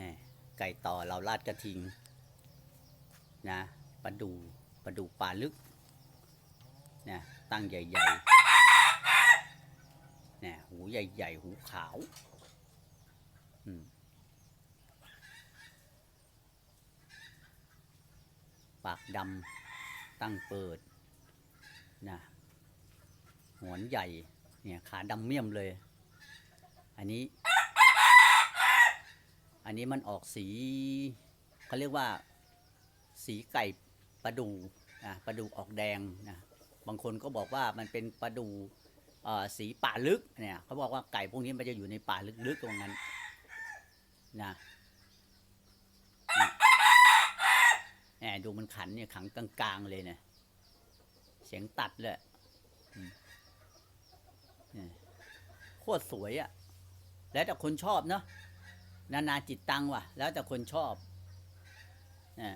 นี่ไก่ต่อเราลาดกระทิงนะปลาดูปลาดูปลาลึกนี่ตั้งใหญ่ๆนี่หูใหญ่ๆ หูขาวอืมปากดำตั้งเปิดนะหงอนใหญ่เนี่ยขาดำเมี่ยมเลย อันนี้ อันนี้มันออกสีเขาเรียกว่าสีไก่ปลาดูนะปลาดูออกแดงนะบางคนก็บอกว่ามันเป็นปลาดูอ่อสีป่าลึกเนี่ยเขาบอกว่าไก่พวกนี้มันจะอยู่ในป่าลึกๆตรงนั้นนะแหมดูมันขันเนี่ยขังกลางๆเลยเนี่ยเสียงตัดเลยเนี่ยโคตรสวยอะ่ะ แล้วแต่คนชอบเนาะ นานาจิตตังว่ะ แล้วแต่คนชอบเนี่ย